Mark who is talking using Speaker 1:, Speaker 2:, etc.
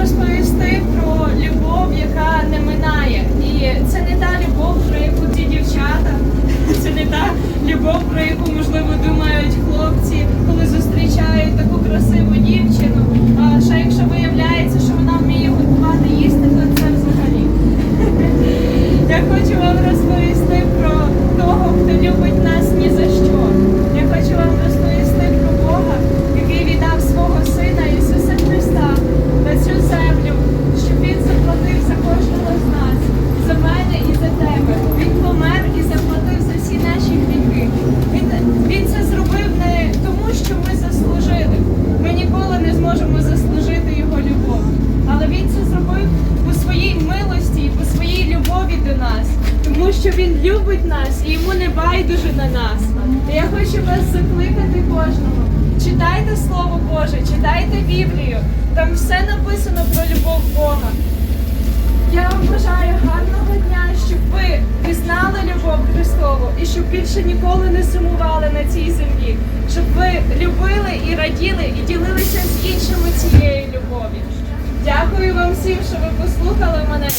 Speaker 1: розповісти про любов, яка не минає. І це не та любов, про яку ті дівчата, це не та любов, про яку, можливо, думають хлопці, коли зустрічають таку красиву дівчину. Любові до нас, тому що він любить нас і йому не байдуже на нас. І я хочу вас закликати кожного. Читайте Слово Боже, читайте Біблію. Там все написано про любов Бога. Я вам бажаю гарного дня, щоб ви пізнали любов Христову і щоб більше ніколи не сумували на цій землі, щоб ви любили і раділи і ділилися з іншими цією любов'ю. Дякую вам всім, що ви послухали мене